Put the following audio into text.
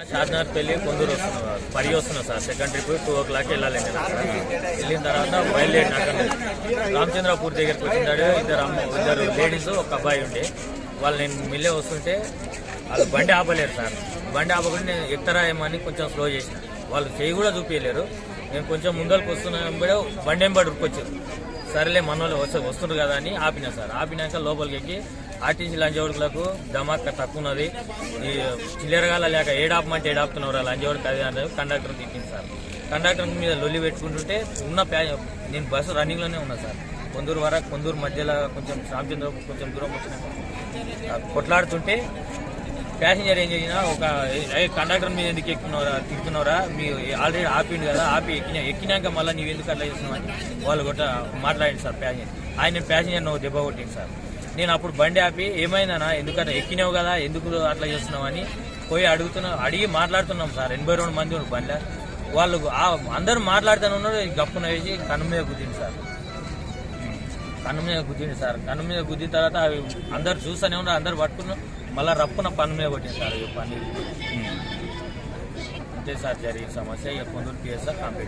షాద్నగర్ పెళ్ళి కొందరు వస్తున్నారు. పడి వస్తున్నా sir. Second trip two o'clock వెళ్ళాలి నేను. వెళ్ళిన తర్వాత బయలుదేరిన అక్కడ రామచంద్రపూర్ దగ్గరికి వచ్చినాడు ఇద్దరు అమ్మ ఇద్దరు లేడీస్ ఒక అబ్బాయి ఉండే. వాళ్ళు నేను మిల్లే వస్తుంటే వాళ్ళు బండి ఆపలేరు సార్. బండి ఆపకుండా నేను ఎత్తరాయమని కొంచెం స్లో చేసిన. వాళ్ళు చేయి కూడా చూపించలేరు నేను కొంచెం ముందరకు వస్తున్నా కూడా బండి ఎంబడి ఉరుకొచ్చారు సరేలే మన వాళ్ళు వస్తే వస్తుండ్రు కదా అని ఆపినా సార్. ఆపినాక లోపలికి ఎక్కి ఆర్టీసీ లంచవర్కులకు ధమాక తక్కువ ఉన్నది. ఈ చిల్లరగాల లేక ఏడాపమంటే ఏడాపుతున్నారు లంచవర్క్ అది అంటే కండక్టర్ తిట్టింది సార్. కండక్టర్ మీద లొల్లి పెట్టుకుంటుంటే ఉన్న నేను బస్సు రన్నింగ్లోనే ఉన్నా సార్. కొందూరు వరకు కొందూరు మధ్యలో కొంచెం రామచంద్ర కొంచెం దూరం వచ్చిన కొట్లాడుతుంటే ప్యాసింజర్ ఏం చేసినా ఒక కండక్టర్ మీద ఎందుకు ఎక్కుతున్నారా తిరుగుతున్నారా మీ ఆల్రెడీ ఆపిండు కదా ఆపి ఎక్కినా ఎక్కినాక మళ్ళీ నీవు ఎందుకు అట్లా చేస్తున్నావు అని వాళ్ళు కూడా మాట్లాడింది సార్ ప్యాసింజర్. ఆయన ప్యాసింజర్ నువ్వు దెబ్బ కొట్టింది సార్. నేను అప్పుడు బండి ఆపి ఏమైందనా ఎందుకంటే ఎక్కినావు కదా? ఎందుకు అట్లా చేస్తున్నావు? అని పోయి అడుగుతున్నా అడిగి మాట్లాడుతున్నాం సార్. ఎనభై రెండు మంది ఉన్నారు బండి వాళ్ళు అందరూ మాట్లాడుతూనే ఉన్నారు. గప్పున వేసి కన్ను మీద గుద్దింది సార్. కన్ను మీద గుద్దింది సార్. కన్ను మీద గుద్దిన తర్వాత అవి అందరు చూస్తూనే ఉన్నారు. అందరు పట్టుకున్నారు. మళ్ళీ రప్పున పన్ను మీద కొట్టింది సార్. పని అంతే సార్ జరిగిన సమస్య. ఇక కొందరు పిఎస్ఆర్ కంప్లీట్.